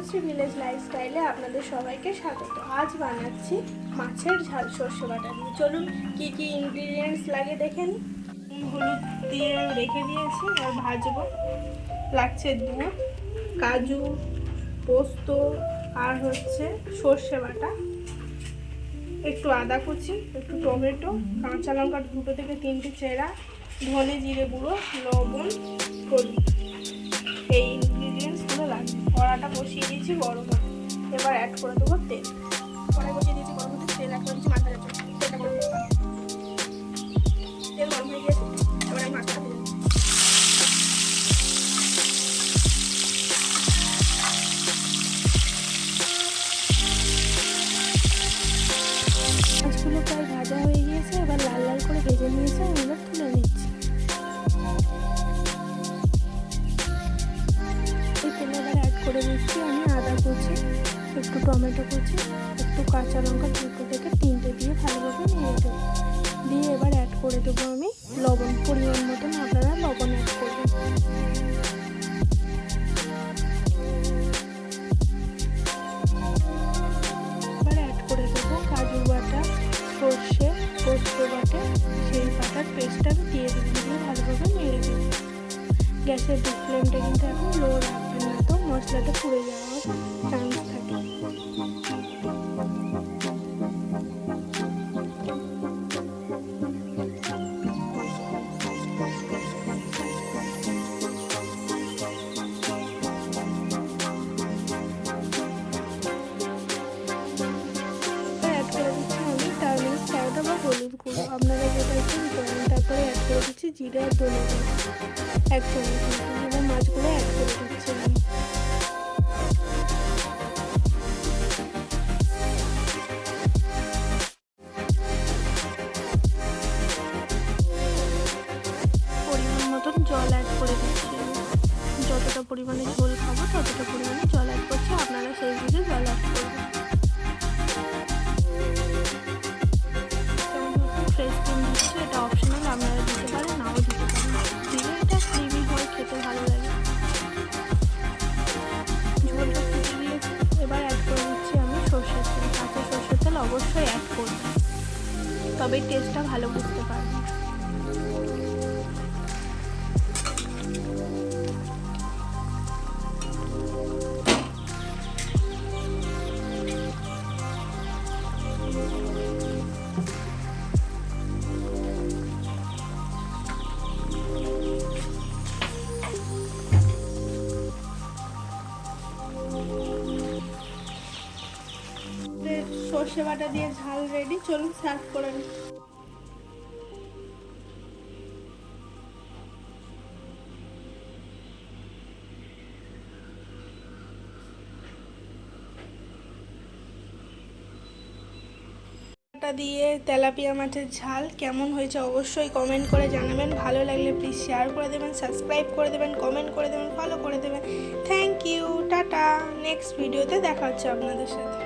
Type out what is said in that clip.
Tanushree village লাইফস্টাইলে আপনাদের সবাইকে স্বাগত। আজ বানাচ্ছি মাছের ঝাল সর্ষে বাটা দিয়ে। চলুন কি কি ইনগ্রিডিয়েন্টস লাগে দেখে নিই। নুন, হলুদ দিয়ে রেখে দিয়েছি আর ভাজবো। লাগছে দুধ কাজু পোস্ত আর হচ্ছে সর্ষে বাটা। একটু আদা কুচি একটু টমেটো কাঁচা লঙ্কা দুটো থেকে তিনটে চেরা ধনে জিরে গুঁড়ো লবণ হলুদ। কড়াটা বসিয়ে দিয়েছি, গরম এবার অ্যাড করে দেবো তেল। কড়াই বসিয়ে দিয়েছি, গরম তেল অ্যাড করে দিচ্ছি মাছ একটু টমেটো কুচি, একটু কাঁচা লঙ্কা দুটো থেকে তিনটে দিয়ে ভালোভাবে নিয়ে দেবো। দিয়ে এবার অ্যাড করে দেবো আমি লবণ, পরিমাণ মতন আপনারা লবণ অ্যাড করবেন। এবার অ্যাড করে দেবো সর্ষে পেস্টটা দিয়ে গ্যাসের ডিপ ফ্লেমটা কিন্তু এখন লো রাখবেন না, তো মশলাটা পুড়ে যাওয়া হলুদ গুঁড়ো আপনারা যেটা একটু দেবেন তারপরে অ্যাড করে দিচ্ছি, জিরা আর ধনে এক চামচ। এবার মাছগুলো অ্যাড করে দিচ্ছি পরিমাণ মতন জল অ্যাড করে দিচ্ছি যতটা পরিমাণে ঝোল করবেন তবে টেস্টটা ভালো বুঝতে পারবেন সর্ষে বাটা দিয়ে ঝাল রেডি চলুন সার্ভ করে নিই। দিয়ে তেলাপিয়া মাছের ঝাল কেমন হয়েছে অবশ্যই কমেন্ট করে জানাবেন। ভালো লাগলে প্লিজ শেয়ার করে দেবেন সাবস্ক্রাইব করে দেবেন কমেন্ট করে দেবেন ফলো করে দেবেন। Thank you tata. নেক্সট ভিডিওতে দেখা হচ্ছে আপনাদের সাথে।